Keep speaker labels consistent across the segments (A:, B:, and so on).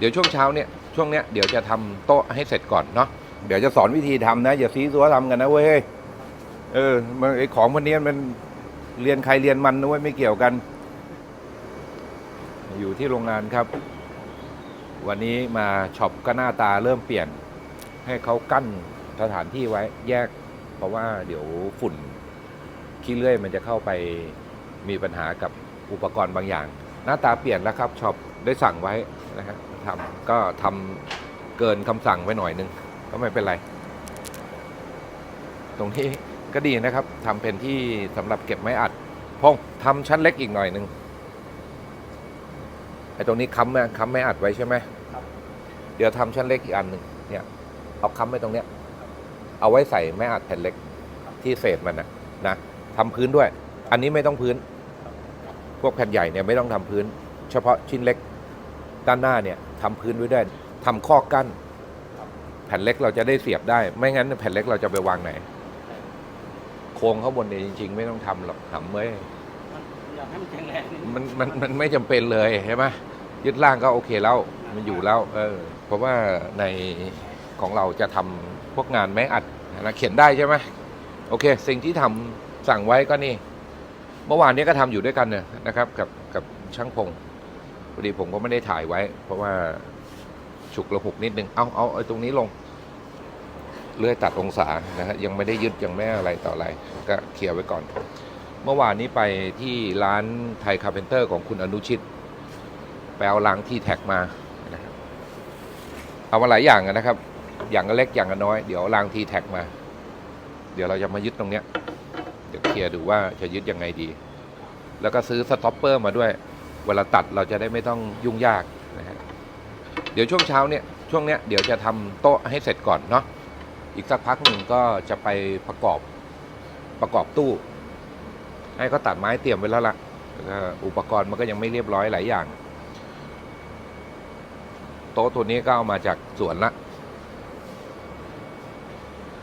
A: เดี๋ยวช่วงเช้าเนี่ยช่วงเนี้ยเดี๋ยวจะทำโต๊ะให้เสร็จก่อนเนาะเดี๋ยวจะสอนวิธีทำนะอย่าซีซัวทำกันนะเว้ยเออมันไอของพวกนี้มันเรียนใครเรียนมันนะเว้ยไม่เกี่ยวกัน อยู่ที่โรงงานครับ วันนี้มาช็อปก็หน้าตาเริ่มเปลี่ยน ให้เขากั้นสถานที่ไว้แยก เพราะว่าเดี๋ยวฝุ่นขี้เลื่อยมันจะเข้าไปมีปัญหากับอุปกรณ์บางอย่าง หน้าตาเปลี่ยนแล้วครับช็อปได้สั่งไว้นะฮะ ทำก็ทำเกินคำสั่งไว้หน่อยนึง ก็ไม่เป็นไร ตรงนี้ก็ดีนะครับทำเป็นที่สำหรับเก็บไม้อัดพงทำชั้นเล็กอีกหน่อยนึงไอ้ตรงนี้ค้ำนะค้ำไม้อัดไว้ใช่ไหมเดี๋ยวทำชั้นเล็กอีกอันหนึ่งเนี่ยเอาค้ำไว้ตรงเนี้ย เอาไว้ใส่ไม้อัดแผ่นเล็กที่เศษมันนะนะทำพื้นด้วย อันนี้ไม่ต้องพื้น พวกแผ่นใหญ่เนี่ยไม่ต้องทำพื้น เฉพาะชิ้นเล็กด้านหน้าเนี่ย ทำพื้นไว้ด้วยทำข้อกั้น แผ่นเล็กเราจะได้เสียบได้ ไม่งั้นแผ่นเล็กเราจะไปวางไหน โครงข้างบนเนี่ยจริง ๆ ไม่ต้องทำหรอกทำไว้
B: มันอยากให้มันแข็งแรงนิดนึง
A: มันมันมันไม่จำเป็นเลยใช่ไหมยึดล่างก็โอเคแล้วมันอยู่แล้ว เออ เพราะว่าในของเราจะทำพวกงานไม้อัดนะเขียนได้ใช่ไหมโอเค สิ่งที่ทำสั่งไว้ก็นี่ เมื่อวานนี้ก็ทำอยู่ด้วยกันเนี่ยนะครับ กับกับช่างพงพ อดีผมก็ไม่ได้ถ่ายไว้ เพราะว่าฉุกระหุกนิดนึง เอาเอาไอ้ตรงนี้ลง เลื่อยตัดองศานะฮะยังไม่ได้ยึดยังไม่อะไรต่ออะไร ก็เคลียร์ไว้ก่อน เมื่อวานนี้ไปที่ร้านไทยคาเพนเตอร์ของคุณอนุชิต ไปเอาลังที่แท็กมานะครับเอามาหลายอย่างนะครับ อย่างก็เล็กอย่างก็น้อย เดี๋ยวลังทีแท็กมา เดี๋ยวเราจะมายึดตรงเนี้ย เดี๋ยวเคลียร์ดูว่าจะยึดยังไงดี แล้วก็ซื้อสต็อปเปอร์มาด้วย เวลาตัดเราจะได้ไม่ต้องยุ่งยากนะฮะเดี๋ยวช่วงเช้าเนี่ยช่วงเนี้ยเดี๋ยวจะทำโต๊ะให้เสร็จก่อนเนาะอีกสักพักหนึ่งก็จะไปประกอบประกอบตู้ ให้เขาตัดไม้เตรียมไว้แล้วล่ะอุปกรณ์มันก็ยังไม่เรียบร้อยหลายอย่าง โต๊ะตัวนี้ก็เอามาจากสวนละ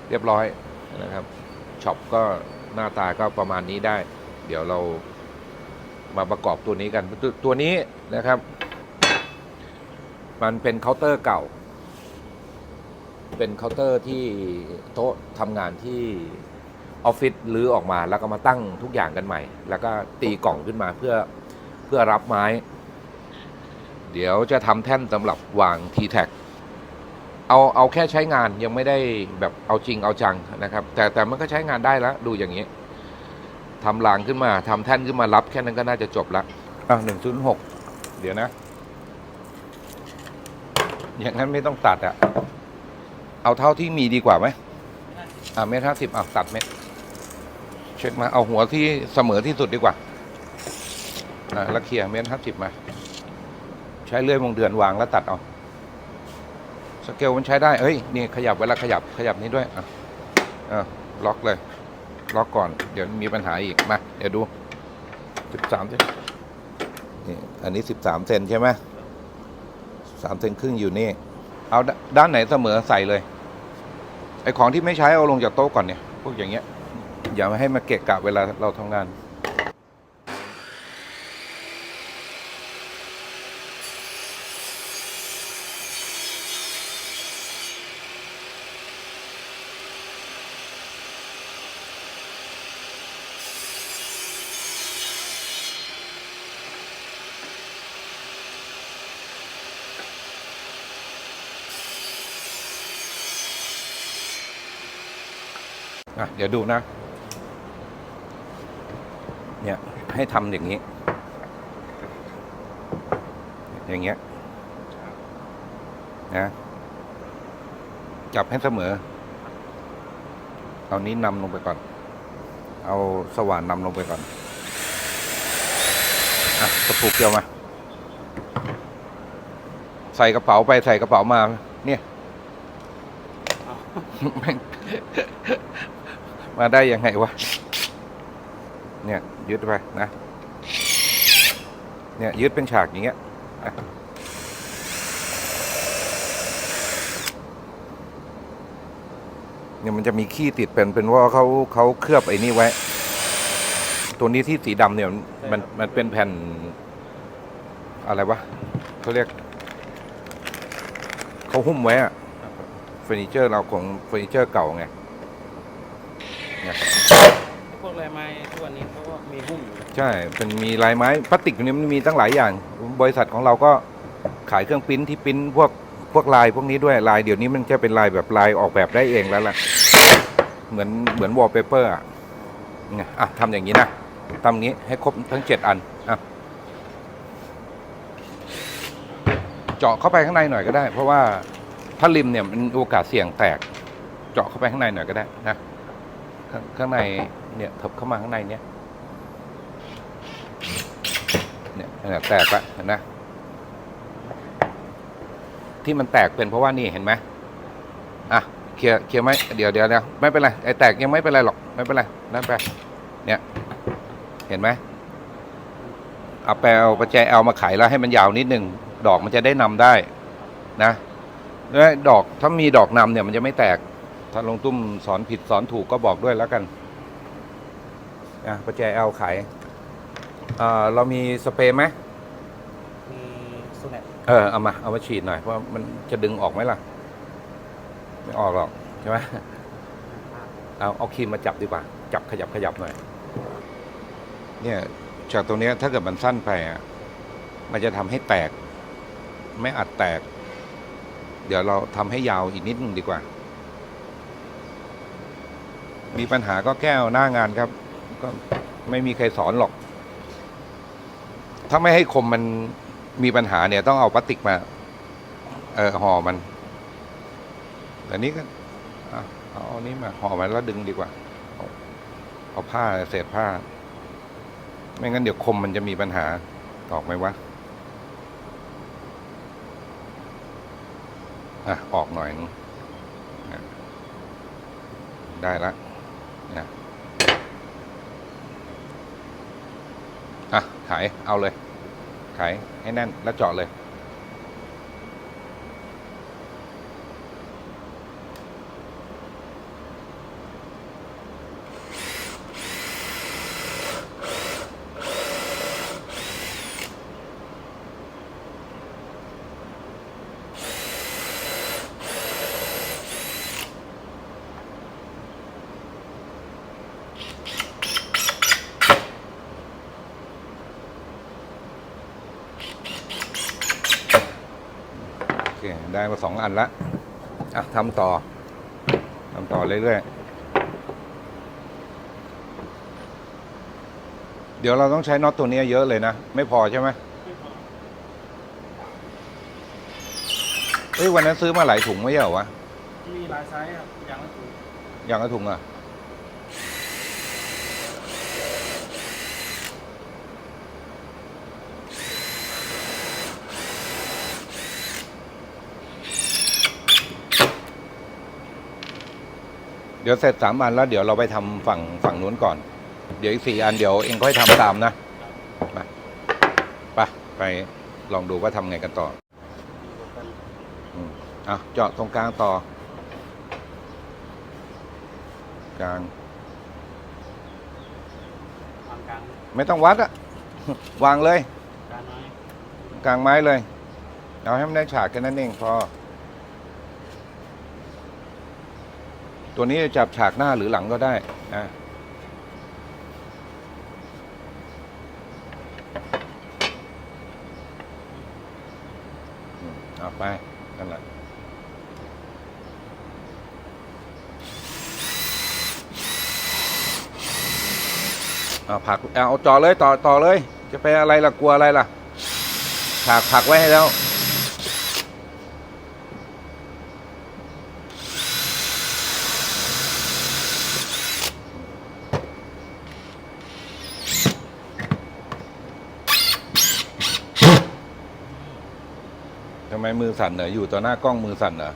A: เรียบร้อยนะครับช็อปก็หน้าตาก็ประมาณนี้ได้ เดี๋ยวเรา มาประกอบตัวนี้กันตัวตัวนี้นะครับ มันเป็นเคาน์เตอร์เก่า เป็นเคาน์เตอร์ที่โต๊ะทำงานที่ออฟฟิศรื้อออกมาแล้วก็มาตั้งทุกอย่างกันใหม่ แล้วก็ตีกล่องขึ้นมาเพื่อเพื่อรับไม้ เดี๋ยวจะทำแท่นสำหรับวาง t t แทเอาเอาแค่ใช้งานยังไม่ได้แบบเอาจริงเอาจังนะครับ แต่แต่มันก็ใช้งานได้แล้วดูอย่างนี้ ทำรางขึ้นมาทำแท่นขึ้นมารับแค่นั้นก็น่าจะจบละอะหนึ่งศูนย์หกเดี๋ยวนะ อย่างนั้นไม่ต้องตัดอะเอาเท่าที่มีดีกว่าไหมอ่าเมตรห้าสิบอะตัดเมตรเช็คมาเอาหัวที่เสมอที่สุดดีกว่าอะแล้วเคลียร์เมตรห้าสิบมา ใช้เลื่อยวงเดือนวางแล้วตัดเอาสเกลมันใช้ได้เอ้ยนี่ขยับเวลาขยับขยับนี้ด้วยอะอะล็อกเลย ล็อกก่อน เดี๋ยวมีปัญหาอีก มา เดี๋ยวดูสิบสามเซนนี่อันนี้สิบสามเซนใช่ไหมสามเซนครึ่งอยู่นี่ เอาดด้านไหนเสมอใส่เลย ไอของที่ไม่ใช้เอาลงจากโต๊ะก่อนเนี่ย พวกอย่างเงี้ย อย่าให้มาเกะกะเวลาเราทำงาน เดี๋ยวดูนะ เนี่ยให้ทำอย่างนี้ อย่างเงี้ยนะ จับให้เสมอ เอานี้นำลงไปก่อน เอาสว่านนำลงไปก่อนอะตะปูเกี่ยวมา ใส่กระเป๋าไปใส่กระเป๋ามา เนี่ย แม่ง มาได้ยังไงวะ เนี่ยยึดไปนะ เนี่ยยึดเป็นฉากอย่างเงี้ยเนี่ยมันจะมีขี้ติดเป็นเป็นว่าเขาเขาเคลือบไอ้นี่ไว้ ตัวนี้ที่สีดำเนี่ยมันมันเป็นแผ่น อะไรวะเขาเรียกเขาหุ้มไว้อะเฟอร์นิเจอร์เราของเฟอร์นิเจอร์เก่าไงเนี่ย
B: พวกลายไม้ทุก วันนี้เขาก็มีหุ้มอยู่
A: ใช่เป็นมีลายไม้พลาสติกอยู่นี้มันมีตั้งหลายอย่าง บริษัทของเราก็ขายเครื่องปริ้นที่ปริ้นพวกพวกลายพวกนี้ด้วยลายเดี๋ยวนี้มันจะเป็นลายแบบลายออกแบบได้เองแล้วล่ะ เหมือนเหมือนวอลเปเปอร์อะอะทำอย่างนี้นะทำอย่างนี้ให้ครบทั้งเจ็ดอันอะเจาะเข้าไปข้างในหน่อยก็ได้ เพราะว่าถ้าริมเนี่ยมันโอกาสเสี่ยงแตก เจาะเข้าไปข้างในหน่อยก็ได้นะขข้างใน เนี่ยเถิบเข้ามาข้างในเนี่ยเนี่ยแตกละเห็นไหมที่มันแตกเป็นเพราะว่านี่เห็นไหมอะเคลียร์เคลียร์ไหมเดี๋ยวเดี๋ยวเดี๋ยวไม่เป็นไรไอ้แตกยังไม่เป็นไรหรอกไม่เป็นไรนั่นไปเนี่ยเห็นไหมเอาแปลเอาประแจเอามาไขแล้วให้มันยาวนิดนึงดอกมันจะได้นำได้นะแล้วดอกถ้ามีดอกนำเนี่ยมันจะไม่แตก ถ้าลงตุ้มสอนผิดสอนถูกก็บอกด้วยแล้วกัน อะประแจเอาไขอ่าเรามีสเปรย์ไหม
B: มีโซเน็ต
A: เออเอามาเอามาฉีดหน่อยเพราะมันจะดึงออกไหมล่ะ ไม่ออกหรอกใช่ไหมเอาเอาครีมมาจับดีกว่า จับขยับขยับหน่อย เนี่ยจากตรงเนี้ยถ้าเกิดมันสั้นไปอะมันจะทำให้แตก ไม่อัดแตก เดี๋ยวเราทำให้ยาวอีกนิดนึงดีกว่า มีปัญหาก็แก้เอาหน้างานครับ ก็ไม่มีใครสอนหรอก ถ้าไม่ให้คมมันมีปัญหาเนี่ย ต้องเอาพลาสติกมา เออห่อมัน แต่นี้ก็เอาอันนี้มาห่อมันแล้วดึงดีกว่า เอาผ้าเศษผ้า ไม่งั้นเดี๋ยวคมมันจะมีปัญหาออกไหมวะอะออกหน่อยนึงได้ละนะอะ ขายเอาเลย ขายให้แน่นแล้วเจาะเลย มาสองอันละอะทำต่อทำต่อเรื่อยๆ เดี๋ยวเราต้องใช้น็อตตัวนี้เยอะเลยนะ ไม่พอใช่ไหมเฮ้ยวันนั้นซื้อมาหลายถุงไม่ใช่เหรอวะ
B: มีหลายไซส์ครับอย่างละถุง
A: อย่างละถุงอะ เดี๋ยวเสร็จสามอันแล้วเดี๋ยวเราไปทำฝั่งฝั่งนู้นก่อน เดี๋ยวอีกสี่อันเดี๋ยวเองค่อยทำตามนะไปไปไปลองดูว่าทำไงกันต่ออืมอะเจาะตรงกลางต่อ กลาง
B: วางกลาง
A: ไม่ต้องวัดอะวางเลย
B: กลางน้อย
A: กลางไม้เลย เอาให้มันได้ฉากแค่นั้นเองพอ ตัวนี้จะจับฉากหน้าหรือหลังก็ได้นะเอาไปนั่นแหละเอาผักเอาเอาจ่อเลยต่อต่อเลย จะไปอะไรล่ะกลัวอะไรล่ะฉากผักไว้ให้แล้ว มมือสั่นเหรออยู่ต่อหน้ากล้องมือสั่นเหรอ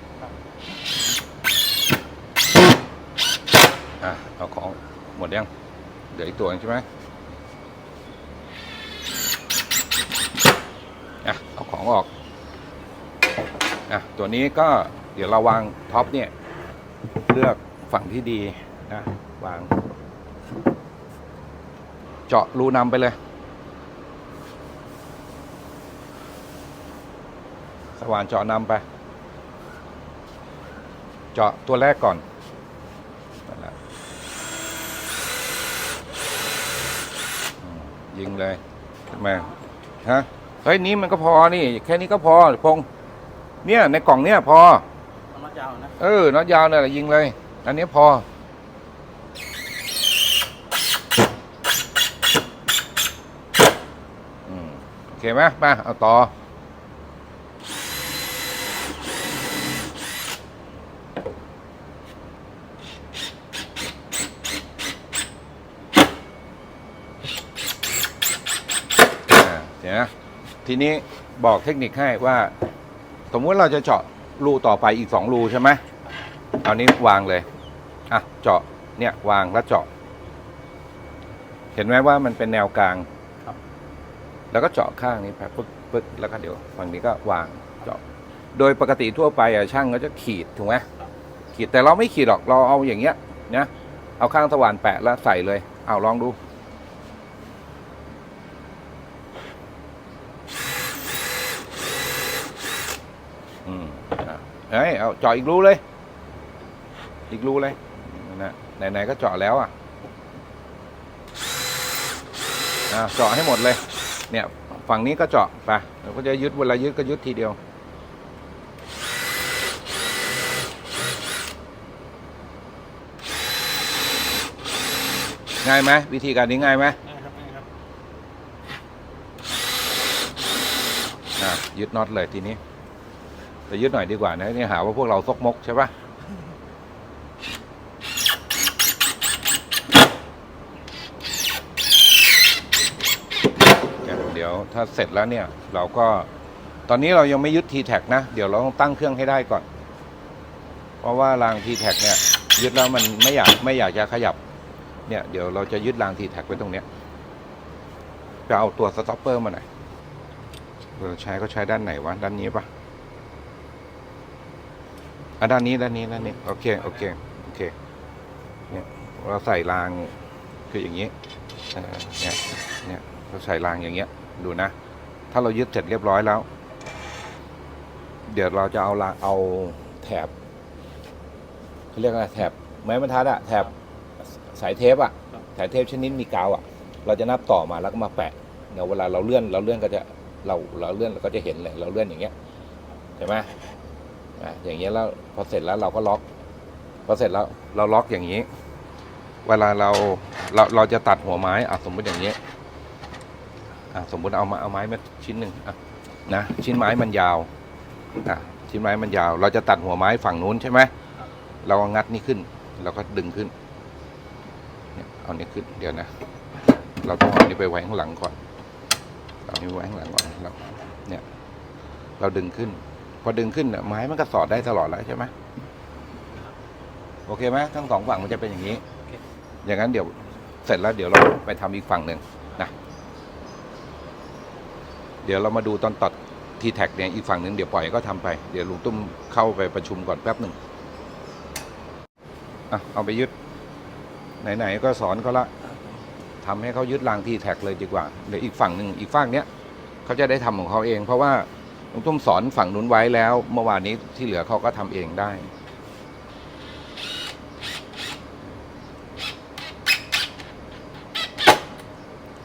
A: อะเอาของหมดยังเดี๋ยวอีกตัวหนึงใช่ไหมอะเอาของออกอะตัวนี้ก็เดี๋ยวเราวางท็อปเนี่ย เลือกฝั่งที่ดีนะ วาง เจาะรูนำไปเลย สว่านเจาะนำไป เจาะตัวแรกก่อนนั่นแหละอืมยิงเลยทำไมฮะเฮ้ยนี้มันก็พอนี่ แค่นี้ก็พอพงษ์เนี่ยในกล่องเนี่ยพอ
B: เอาน็อตยาวนะ
A: เออน็อตยาวเนี่ยแหละยิงเลย อันนี้พออืมโอเคไหมมาเอาต่อ อ่าเดี๋ยวนะ ทีนี้บอกเทคนิคให้ว่า สมมุติเราจะเจาะรูต่อไปอีกสองรูใช่ไหมเอานี้วางเลยอะเจาะเนี่ยวางแล้วเจาะ เห็นไหมว่ามันเป็นแนวกลาง
B: ครับ
A: แล้วก็เจาะข้างนี้ไปปึ๊กปึ๊กแล้วก็เดี๋ยวฝั่งนี้ก็วางเจาะ โดยปกติทั่วไปอะช่างก็จะขีดถูกไหมขีดแต่เราไม่ขีดหรอกเราเอาอย่างเงี้ยนะเอาข้างสว่านแปะแล้วใส่เลย เอาลองดู อืมอะ เฮ้ยเอาเจาะอีกรูเลย อีกรูเลยน่ะไหนๆก็เจาะแล้วอะอะเจาะให้หมดเลย เนี่ย ฝั่งนี้ก็เจาะไปเราก็จะยึดเวลายึดก็ยึดทีเดียว ง่ายไหมวิธีการนี้ง่ายไหม
B: ง่ายครับง่ายครับ
A: อะยึดน็อตเลยทีนี้ แต่ยึดหน่อยดีกว่านะนี่หาว่าพวกเราซกมกใช่ปะเดี๋ยวถ้าเสร็จแล้วเนี่ย เราก็ตอนนี้เรายังไม่ยึด t t แท็นะ เดี๋ยวเราต้องตั้งเครื่องให้ได้ก่อน เพราะว่าราง t t แท็เนี่ย ยึดแล้วมันไม่อยากไม่อยากจะขยับ เนี่ยเดี๋ยวเราจะยึดราง t t แท็ไว้ตรงเนี้ยจะเอาตัวสต็อปเปอร์มาหน่อยเราใช้ก็ใช้ด้านไหนวะ ด้านนี้ปะ อะด้านนี้ด้านนี้ด้านนี้ โอเค โอเค โอเค เนี่ยเราใส่รางคืออย่างนี้เออเนี่ยเนี่ยเราใส่รางอย่างเงี้ย ดูนะ ถ้าเรายึดเสร็จเรียบร้อยแล้ว เดี๋ยวเราจะเอารางเอาแถบเขาเรียกอะไรแถบไม้บรรทัดอะแถบสายเทปอะสายเทปชนิดมีกาวอะเราจะนับต่อมาแล้วก็มาแปะเดี๋ยวเวลาเราเลื่อนเราเลื่อนก็จะเราเราเลื่อนเราก็จะเห็นเลยเราเลื่อนอย่างเงี้ยใช่ไหม อะอย่างเงี้ยแล้วพอเสร็จแล้วเราก็ล็อกพอเสร็จแล้วเราล็อกอย่างนี้ เวลาเราเราเราจะตัดหัวไม้อะสมมติอย่างเงี้อะสมมติเอามาเอาไม้มาชิ้นหนึ่งอะนะชิ้นไม้มันยาวอะชิ้นไม้มันยาว เราจะตัดหัวไม้ฝั่งนู้นใช่ไหมเราก็งัดนี่ขึ้น เราก็ดึงขึ้นเนี่ยเอานี่ขึ้นเดี๋ยวนะ เราต้องเอานี่ไปไว้ข้างหลังก่อนเอานี่ไว้ข้างหลังก่อนแล้วเนี่ยเราดึงขึ้น พอดึงขึ้นเนี่ยไม้มันก็สอดได้ตลอดแล้วใช่ไหมโอเคไหมทั้งสองฝั่งมันจะเป็นอย่างนี้ อย่างนั้นเดี๋ยวเสร็จแล้วเดี๋ยวเราไปทำอีกฝั่งหนึ่งนะเดี๋ยวเรามาดูตอนตัดทีแท็กเนี่ยอีกฝั่งหนึ่งเดี๋ยวปล่อยก็ทำไปเดี๋ยวลุงตุ้มเข้าไปประชุมก่อนแป๊บหนึ่งอะเอาไปยึดไหนๆก็สอนเขาละทำให้เขายึดรางทีแท็กเลยดีกว่าเดี๋ยวอีกฝั่งหนึ่งอีกฝั่งเนี้ยเขาจะได้ทำของเขาเอง เพราะว่า ลุงตุ้มสอนฝั่งนู้นไว้แล้ว เมื่อวานนี้ที่เหลือเขาก็ทำเองได้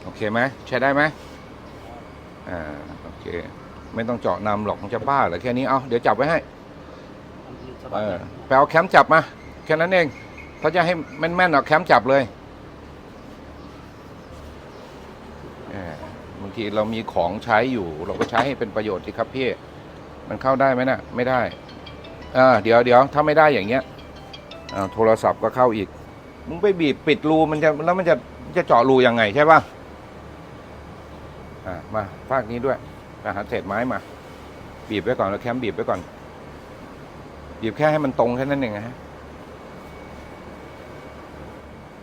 A: โอเคไหมใช้ได้ไหมอ่าโอเค ไม่ต้องเจาะนำหรอกมันจะบ้าเหรอแค่นี้เอาเดี๋ยวจับไว้ให้
B: สะ
A: เอ
B: บัด
A: อ
B: นะ
A: ไปเอาแคมป์จับมา แค่นั้นเองถ้าจะให้แม่นๆเอาแคมป์จับเลยเออบาง ทีเรามีของใช้อยู่ เราก็ใช้ให้เป็นประโยชน์สิครับพี่ มันเข้าได้ไหมนะ่ะ ไม่ได้อ่าเดี๋ยวเดี๋ยวถ้าไม่ได้อย่างเงี้ยอ่าโทรศัพท์ก็เข้าอีก มึงไปบีบปิดรูมันจะแล้วมันจะจะเจาะรูยังไงใช่ป่ะอ่ามาภาคนี้ด้วยมาหาเศษไม้มา บีบไว้ก่อนแล้วแคมบีบไว้ก่อน บีบแค่ให้มันตรงแค่นั้นเองนะฮะ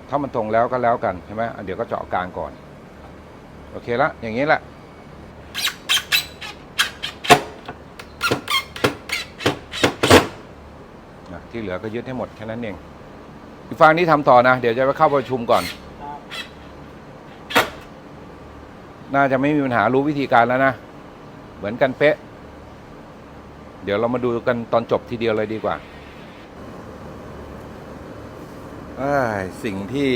A: ถ้ามันตรงแล้วก็แล้วกันใช่ไหมเดี๋ยวก็เจาะกลางก่อน โอเคละอย่างนี้แหละที่เหลือก็ยึดให้หมดแค่นั้นเองอีกฝั่งนี้ทำต่อนะ เดี๋ยวจะไปเข้าประชุมก่อน น่าจะไม่มีปัญหารู้วิธีการแล้วนะ เหมือนกันเป๊ะ เดี๋ยวเรามาดูกันตอนจบทีเดียวเลยดีกว่า สิ่งที่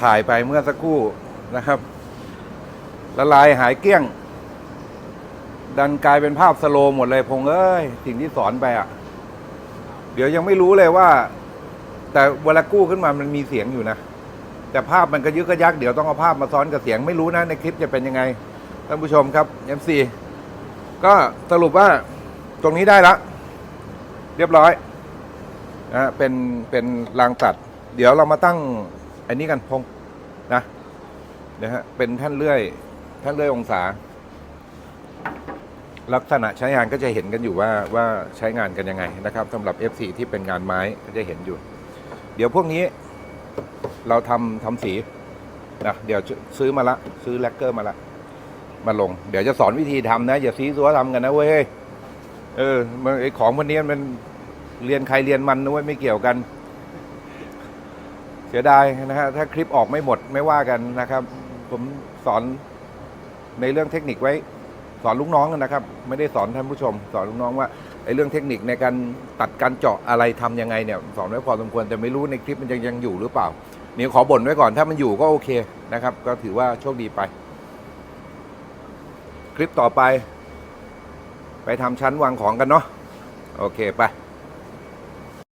A: ถ่ายไปเมื่อสักครู่นะครับละลายหายเกลี้ยง ดันกลายเป็นภาพสโลหมดเลยพงเอ้ยสิ่งที่สอนไปอะ เดี๋ยวยังไม่รู้เลยว่า แต่เวลากู้ขึ้นมามันมีเสียงอยู่นะแต่ภาพมันก็ยึกกระยักเดี๋ยวต้องเอาภาพมาซ้อนกับเสียงไม่รู้นะในคลิปจะเป็นยังไงท่านผู้ชมครับ MC ก็สรุปว่าตรงนี้ได้ละ เรียบร้อยนะเป็นเป็นรางตัด เดี๋ยวเรามาตั้ง อันนี้กันพงนะนะฮะเป็นแท่านเลื่อยแท่านเลื่อยองศา ลักษณะใช้งานก็จะเห็นกันอยู่ว่าว่าใช้งานกันยังไงนะครับสำหรับ F4 ที่เป็นงานไม้ก็จะเห็นอยู่ เดี๋ยวพวกนี้เราทำทำสีนะเดี๋ยวซื้อมาละ ซื้อแลกเกอร์มาละ มาลง เดี๋ยวจะสอนวิธีทำนะ อย่าซีซัวทำกันนะเว้ยเออไอของพวกนี้มันเรียนใครเรียนมันนะเว้ยไม่เกี่ยวกัน เสียดายนะฮะถ้าคลิปออกไม่หมดไม่ว่ากันนะครับ ผมสอนในเรื่องเทคนิคไว้ สอนลูกน้องนะครับ ไม่ได้สอนท่านผู้ชม สอนลูกน้องว่าไอ้เรื่องเทคนิคในการตัดการเจาะอะไรทำยังไงเนี่ยสอนไว้พอสมควรแต่ไม่รู้ในคลิปมันยังยังอยู่หรือเปล่านี่ขอบ่นไว้ก่อนถ้ามันอยู่ก็โอเคนะครับ ก็ถือว่าโชคดีไป คลิปต่อไป ไปทำชั้นวางของกันเนาะโอเคไป